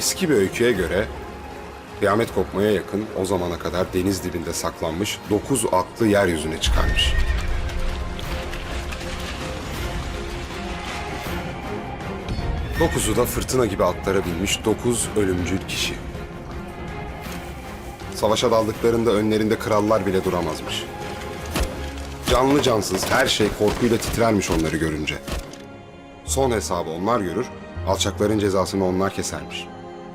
Eski bir öyküye göre kıyamet kopmaya yakın o zamana kadar deniz dibinde saklanmış dokuz atlı yeryüzüne çıkarmış. Dokuzu da fırtına gibi atlara binmiş dokuz ölümcül kişi. Savaşa daldıklarında önlerinde krallar bile duramazmış. Canlı cansız her şey korkuyla titrermiş onları görünce. Son hesabı onlar görür, alçakların cezasını onlar kesermiş.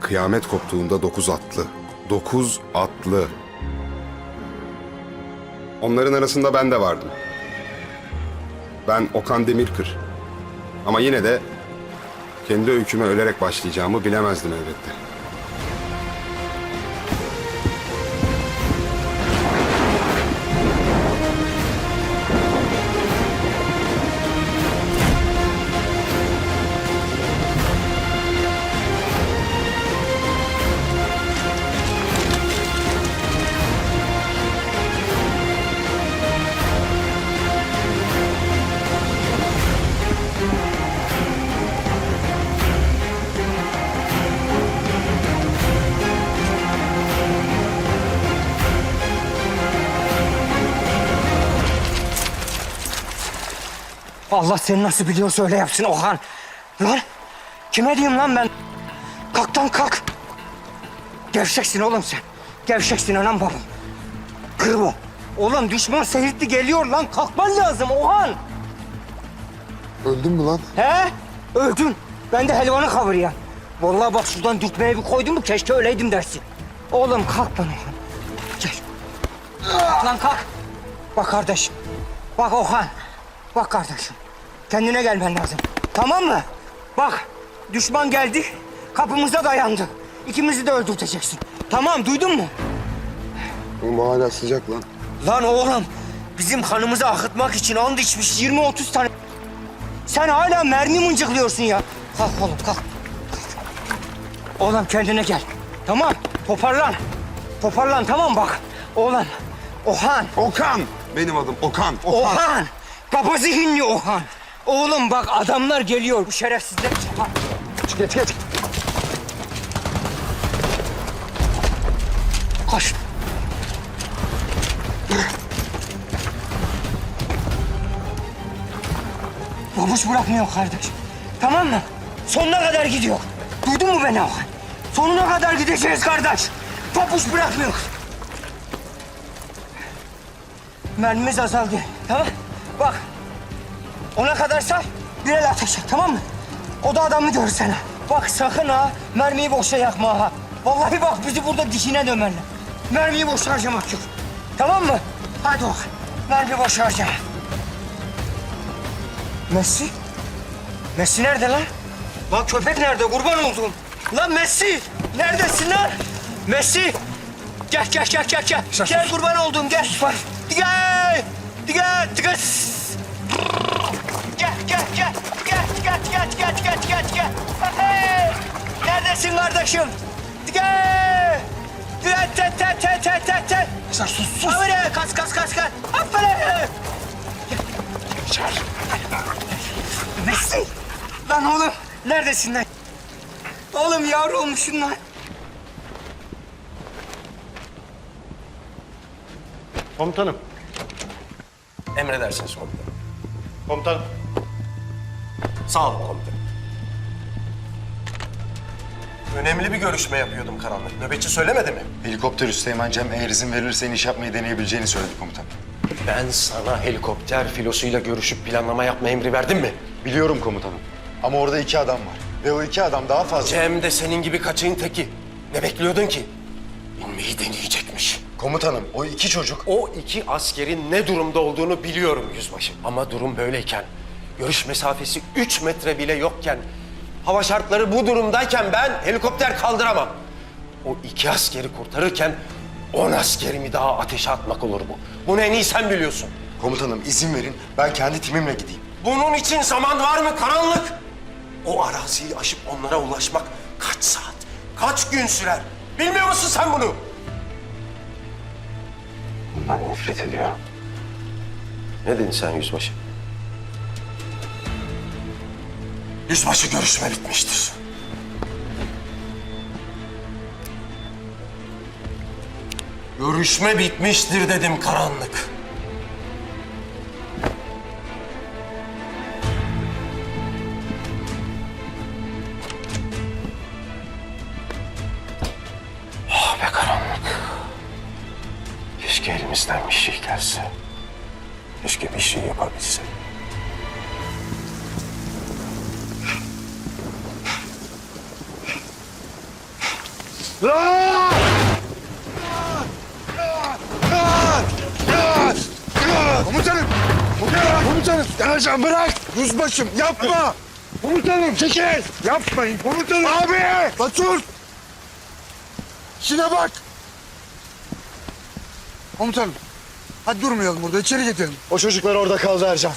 Kıyamet koptuğunda dokuz atlı. Dokuz atlı. Onların arasında ben de vardım. Ben Okan Demirkır. Ama yine de kendi öyküme ölerek başlayacağımı bilemezdim elbette. Allah seni nasıl biliyorsa öyle yapsın Ohan. Lan kime diyeyim lan ben? Kalk lan kalk. Gevşeksin oğlum sen. Gevşeksin anam babam. Kır bu. Oğlum düşman seyirtli geliyor lan. Kalkman lazım Ohan. Öldün mü lan? He? Öldün. Ben de helvanı kavurayım. Vallahi bak şuradan dürtmeye bir koydum mu keşke öyleydim dersin. Oğlum kalk lan Ohan. Gel. Lan kalk. Bak kardeşim. Bak Ohan. Bak kardeşim. Kendine gelmen lazım. Tamam mı? Bak düşman geldi. Kapımıza dayandı. İkimizi de öldürteceksin. Tamam duydun mu? Oğlum hala sıcak lan. Lan oğlum bizim kanımızı akıtmak için and içmiş 20-30 tane. Sen hala mermi mıncıklıyorsun ya. Kalk oğlum kalk. Oğlum kendine gel. Tamam toparlan. Toparlan tamam bak. Oğlum Ohan. Okan! Benim adım Okan. Ohan. Baba zihinli Ohan. Oğlum bak adamlar geliyor. Bu şerefsizler çıkar. Geç geç. Koş. Babuş bırakmıyor kardeş. Tamam mı? Sonuna kadar gidiyor. Duydun mu beni Okan? Sonuna kadar gideceğiz kardeş. Papuç bırakmıyor. Mermimiz azaldı. Tamam Bak. Ona kadar say. Bir el ateş et tamam mı? O da adamı görür sana. Bak sakın ha mermiyi boşa yakma ha. Vallahi bak bizi burada dişine dömerler. Mermiyi boşa harcamak yok. Tamam mı? Hadi bak. Mermi boşa harcama. Messi? Messi nerede lan? Lan köpek nerede? Kurban oldum. Lan Messi! Neredesin lan? Messi! Gel gel gel gel gel. Gel kurban oldum gel. Gel! Gel! Gel! Gel Hey! Neredesin kardeşim? Gel! Te te te te te te. Sen sus sus. Aferin kas kas kas kas. Aferin. Messi! Lan oğlum neredesin lan? Oğlum yavru olmuşsun lan. Komutanım. Emredersiniz komutanım. Komutanım. Sağ olun komutanım. Önemli bir görüşme yapıyordum karanlık. Nöbetçi söylemedi mi? Helikopter Üsteğmen Cem eğer izin verirsen iş yapmayı deneyebileceğini söyledi komutan. Ben sana helikopter filosuyla görüşüp planlama yapma emri verdim mi? Biliyorum komutanım. Ama orada iki adam var. Ve o iki adam daha fazla... Cem de senin gibi kaçığın teki. Ne bekliyordun ki? İnmeyi deneyecekmiş. Komutanım o iki çocuk... O iki askerin ne durumda olduğunu biliyorum yüzbaşı. Ama durum böyleyken, görüş mesafesi üç metre bile yokken, hava şartları bu durumdayken ben helikopter kaldıramam. O iki askeri kurtarırken on askerimi daha ateşe atmak olur bu. Bunu en iyi sen biliyorsun. Komutanım izin verin ben kendi timimle gideyim. Bunun için zaman var mı karanlık? O araziyi aşıp onlara ulaşmak kaç saat, kaç gün sürer? Bilmiyor musun sen bunu? Bundan nefret ediyor. Ne dedin sen yüzbaşı? Yüzbaşı görüşme bitmiştir. Görüşme bitmiştir dedim karanlık. Ah be karanlık. Keşke elimizden bir şey gelse. Keşke bir şey yapabilseydik. Komutanım! Komutanım! Yanaşan bırak! Yüzbaşım yapma! Komutanım çekil! Yapmayın komutanım! Abi! Batur! İşine bak! Komutanım. Hadi durmayalım burada içeri getirin. O çocuklar orada kaldı Ercan.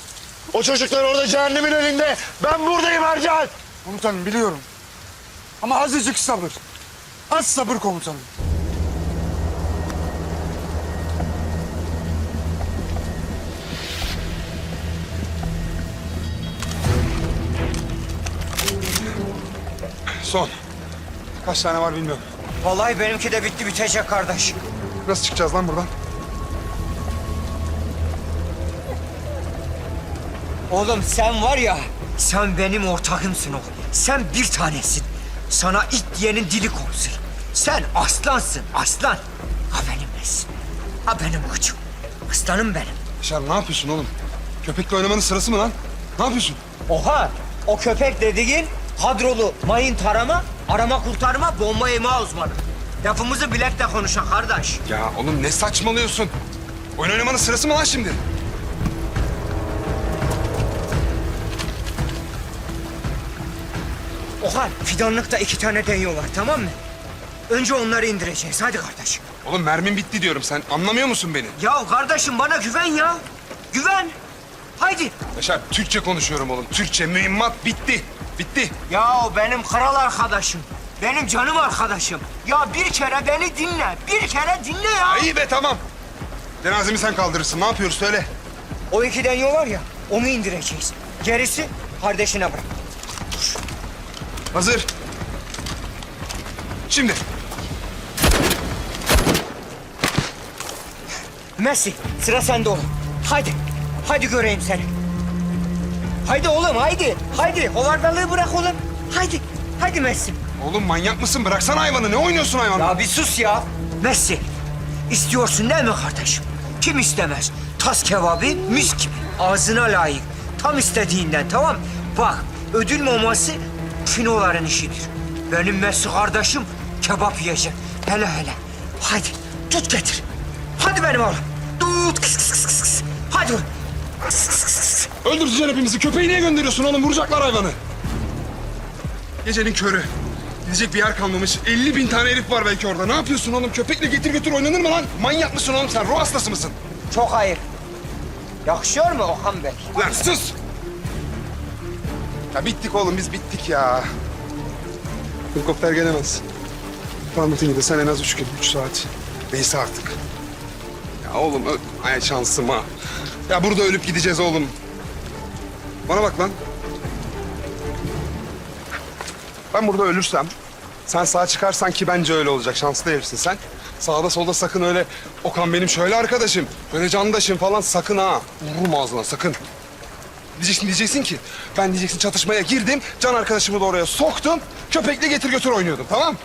O çocuklar orada cehennemin önünde. Ben buradayım Ercan. Komutanım biliyorum. Ama azıcık sabır. Az sabır komutanım. Son. Kaç tane var bilmiyorum. Vallahi benimki de bitti bitecek kardeş. Nasıl çıkacağız lan buradan? Oğlum sen var ya, sen benim ortağımsın oğlum. Sen bir tanesin. Sana it diyenin dili kopsun. Sen aslansın, aslan. Ha benim nesin? Ha benim koçum. Aslanım benim. Yaşar ne yapıyorsun oğlum? Köpekle oynamanın sırası mı lan? Ne yapıyorsun? Oha, o köpek dediğin kadrolu mayın tarama, arama kurtarma, bomba yema uzmanı. Lafımızı bilekle konuşan kardeş. Ya oğlum ne saçmalıyorsun? Oyun oynamanın sırası mı lan şimdi? Oha, fidanlıkta iki tane deniyorlar tamam mı? Önce onları indireceğiz. Hadi kardeşim. Oğlum mermin bitti diyorum. Sen anlamıyor musun beni? Ya kardeşim bana güven ya. Güven. Haydi. Yaşar Türkçe konuşuyorum oğlum. Türkçe mühimmat bitti. Bitti. Ya benim kral arkadaşım. Benim canım arkadaşım. Ya bir kere beni dinle. Bir kere dinle ya. İyi be tamam. Cenazemi sen kaldırırsın. Ne yapıyoruz söyle. O iki deniyor var ya, onu indireceğiz. Gerisi kardeşine bırak. Hazır. Şimdi. Messi, sıra sende oğlum. Haydi, haydi göreyim seni. Haydi oğlum, haydi. Haydi, hovardalığı bırak oğlum. Haydi, haydi Messi. Oğlum manyak mısın? Bıraksana hayvanı. Ne oynuyorsun hayvanla? Ya bir sus ya. Messi, istiyorsun değil mi kardeşim? Kim istemez? Tas kebabı mis gibi. Ağzına layık. Tam istediğinden tamam? Bak ödül maması finoların işidir. Benim Messi kardeşim kebap yiyecek. Hele hele. Hadi tut getir. Hadi benim oğlum. Tut. Kıs kıs kıs kıs kıs. Hadi oğlum. Kıs kıs kıs kıs. Öldüreceksin hepimizi. Köpeği niye gönderiyorsun oğlum? Vuracaklar hayvanı. Gecenin körü. Gidecek bir yer kalmamış. 50 bin tane herif var belki orada. Ne yapıyorsun oğlum? Köpekle getir götür oynanır mı lan? Manyak mısın oğlum sen? Ruh hastası mısın? Çok hayır. Yakışıyor mu Okan Bey? Lan sus! Ya bittik oğlum biz bittik ya. Helikopter gelemez. Rahmet'in gide sen en az üç gün, üç saat. Neyse artık. Ya oğlum ay şansım ha. Ya burada ölüp gideceğiz oğlum. Bana bak lan. Ben burada ölürsem, sen sağ çıkarsan ki bence öyle olacak. Şanslı herifsin sen. Sağda solda sakın öyle Okan benim şöyle arkadaşım, böyle candaşım falan sakın ha. Vururum ağzına sakın. Diyeceksin diyeceksin ki ben diyeceksin çatışmaya girdim, can arkadaşımı da oraya soktum. Köpekle getir götür oynuyordum tamam?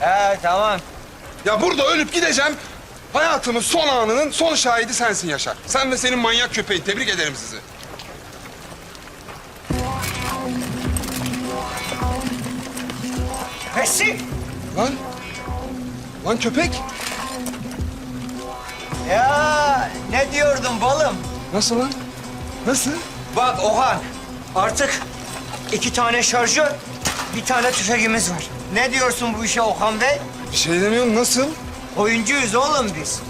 He tamam. Ya burada ölüp gideceğim. Hayatımın son anının son şahidi sensin Yaşar. Sen ve senin manyak köpeğin. Tebrik ederim sizi. Messi. Lan. Lan köpek. Ya ne diyordun balım? Nasıl lan? Nasıl? Bak Ohan, artık iki tane şarjör, bir tane tüfekimiz var. Ne diyorsun bu işe Okan Bey? Bir şey demiyorum nasıl? Oyuncuyuz oğlum biz.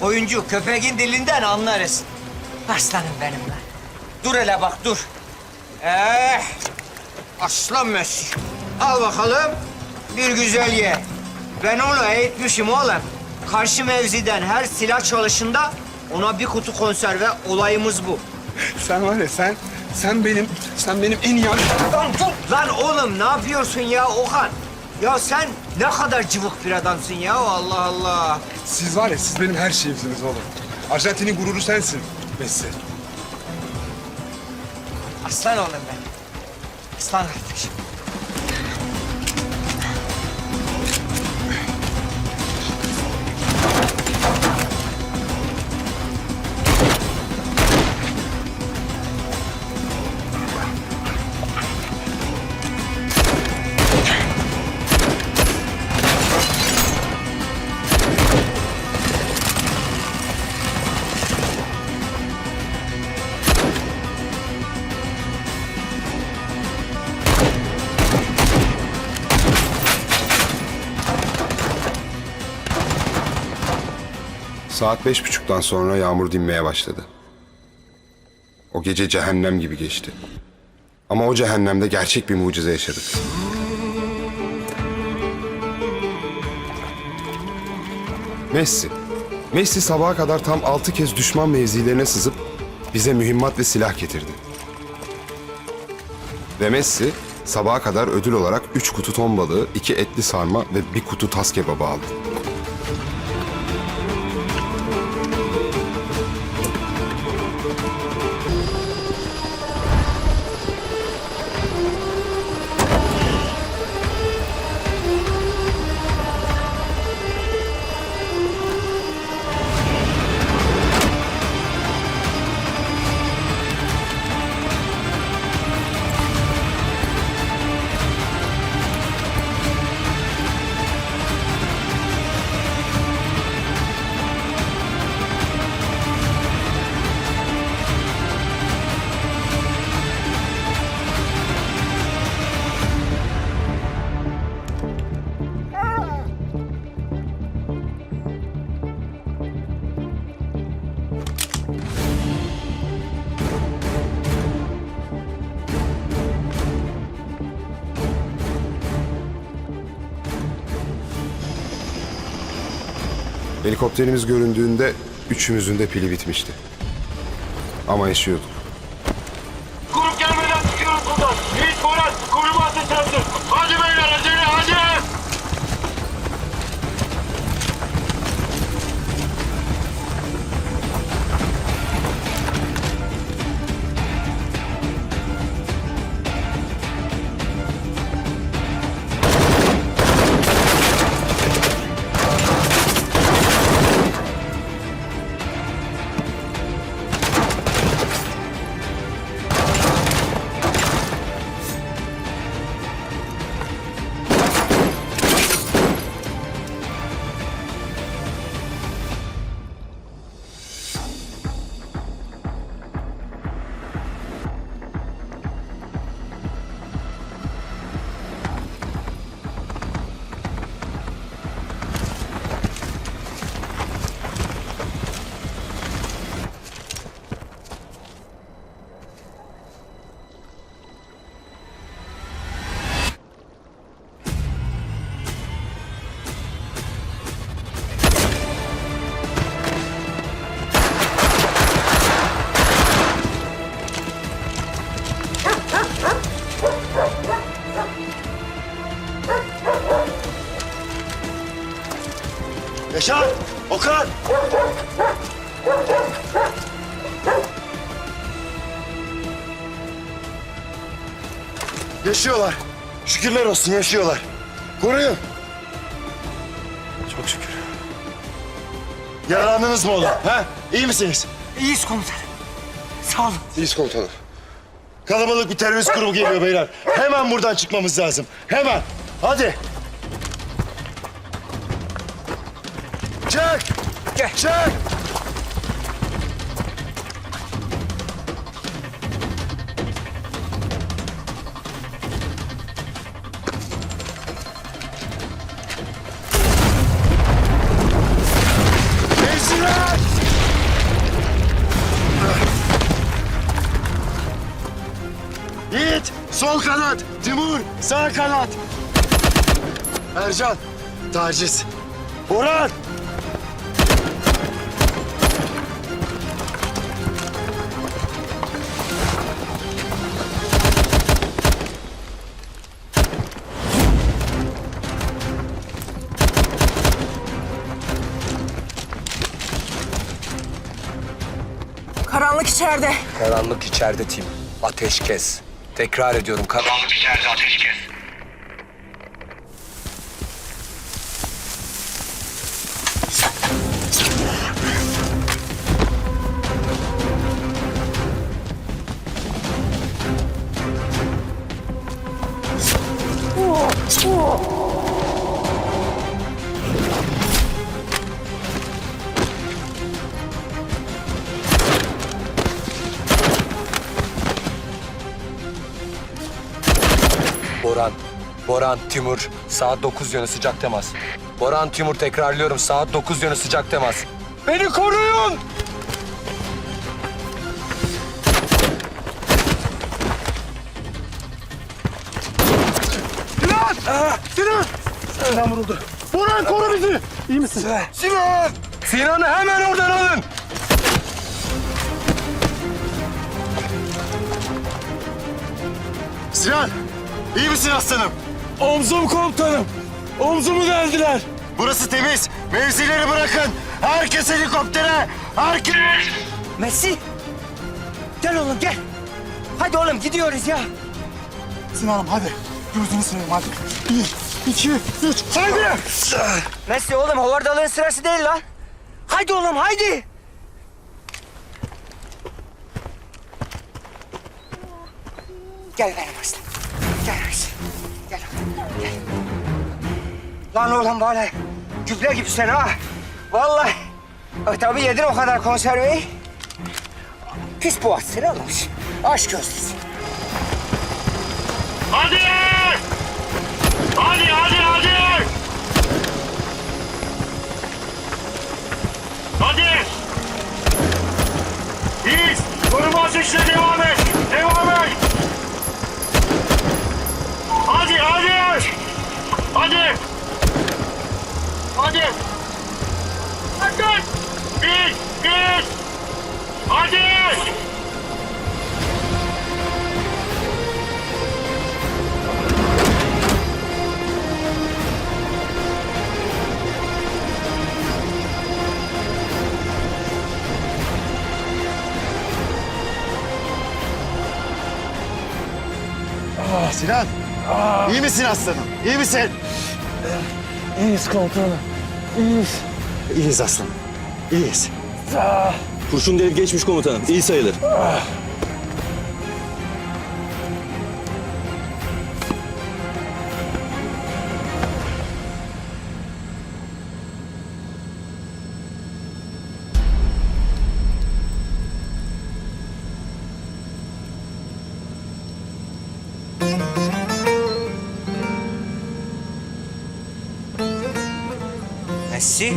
Oyuncu, köpeğin dilinden anlarız. Aslanım benim lan. Dur hele bak, dur. Eh, aslan Messi. Al bakalım, bir güzel ye. Ben onu eğitmişim oğlum. Karşı mevziden her silah çalışında ona bir kutu konserve olayımız bu. Sen var ya sen, sen benim, sen benim en iyi... Lan dur! Lan oğlum ne yapıyorsun ya Okan? Ya sen ne kadar cıvık bir adamsın ya Allah Allah. Siz var ya siz benim her şeyimsiniz oğlum. Arjantin'in gururu sensin Messi. Aslan oğlum ben. Aslan kardeşim. Saat beş buçuktan sonra yağmur dinmeye başladı. O gece cehennem gibi geçti. Ama o cehennemde gerçek bir mucize yaşadık. Messi. Messi sabaha kadar tam altı kez düşman mevzilerine sızıp bize mühimmat ve silah getirdi. Ve Messi sabaha kadar ödül olarak üç kutu ton balığı, iki etli sarma ve bir kutu tas kebabı aldı. Helikopterimiz göründüğünde üçümüzün de pili bitmişti. Ama yaşıyorduk. Yaşıyorlar. Şükürler olsun yaşıyorlar. Koruyun. Çok şükür. Yaralandınız mı oğlum? Ha? İyi misiniz? İyiyiz komutanım. Sağ olun. İyiyiz komutanım. Kalabalık bir terörist grubu geliyor beyler. Hemen buradan çıkmamız lazım. Hemen. Hadi. Çık. Çık. Sol kanat. Timur sağ kanat. Ercan taciz. Orhan. Karanlık içeride. Karanlık içeride Tim. Ateş kes. Tekrar ediyorum karanlık içeride ateş kes. Boran. Boran, Timur. Saat 9 yönü sıcak temas. Boran, Timur tekrarlıyorum. Saat 9 yönü sıcak temas. Beni koruyun! Burhan koru bizi. İyi misin? Sinan! Sinan'ı hemen oradan alın! Sinan. iyi misin aslanım? Omzum komutanım. Omzumu deldiler. Burası temiz. Mevzileri bırakın. Herkes helikoptere. Herkes. Messi. Gel oğlum gel. Hadi oğlum gidiyoruz ya. Sinan'ım hadi. Gözünü seveyim hadi. Bir, iki, üç. Haydi. Messi oğlum hovardalığın sırası değil lan. Haydi oğlum haydi. Gel benim aslanım. Gel Messi. Lan oğlum böyle gübre gibisin ha. Vallahi. E, tabii yedin o kadar konserveyi. Pis boğazsın oğlum. Aşk gözlüsün. Hadi! Hadi hadi hadi! Hadi! İyiyiz. Koruma atışına devam et. Devam et. Hadi hadi! Hadi! Hadi! Hadi! Bir, bir! Hadi! Sinan. iyi misin aslanım? İyi misin? İyiyiz komutanım. İyiyiz. İyiyiz aslanım. İyiyiz. Kurşun dev geçmiş komutanım. İyi sayılır. Messi.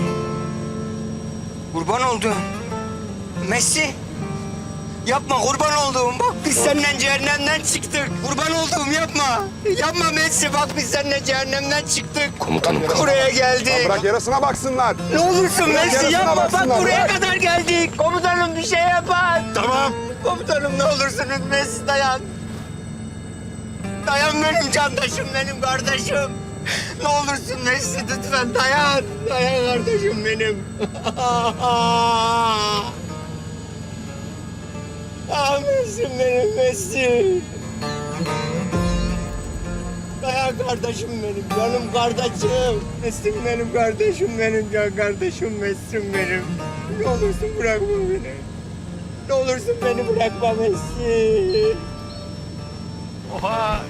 Kurban olduğum. Messi. Yapma kurban olduğum. Bak biz senden cehennemden çıktık. Kurban olduğum yapma. Yapma Messi. Bak biz senden cehennemden çıktık. Komutanım kalk. Buraya geldik. Bırak yarasına baksınlar. Ne olursun Messi yarasına yapma. Bak baksınlar, buraya bırak. kadar geldik. Komutanım bir şey yapar. Tamam. Komutanım ne olursunuz Messi dayan. Dayan benim candaşım, benim kardeşim. Ne olursun Messi lütfen dayan. Dayan kardeşim benim. ah Messi benim Messi. Dayan kardeşim benim, canım kardeşim. Messi benim kardeşim benim, can kardeşim Messi benim. Ne olursun bırakma beni. Ne olursun beni bırakma Messi. Oha!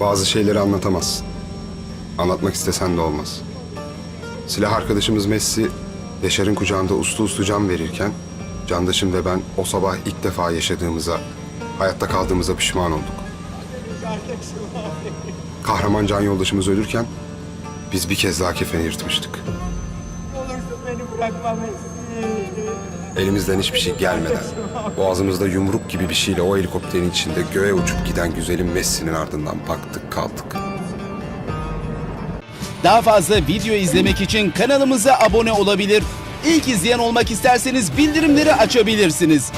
Bazı şeyleri anlatamazsın. Anlatmak istesen de olmaz. Silah arkadaşımız Messi, Yaşar'ın kucağında uslu uslu can verirken... ...Candaşım ve ben o sabah ilk defa yaşadığımıza, hayatta kaldığımıza pişman olduk. Kahraman can yoldaşımız ölürken biz bir kez daha kefeni yırtmıştık. Olursun beni bırakma Messi. Elimizden hiçbir şey gelmeden, boğazımızda yumruk gibi bir şeyle o helikopterin içinde göğe uçup giden güzelim Messi'nin ardından baktık kaldık. Daha fazla video izlemek için kanalımıza abone olabilir. İlk izleyen olmak isterseniz bildirimleri açabilirsiniz.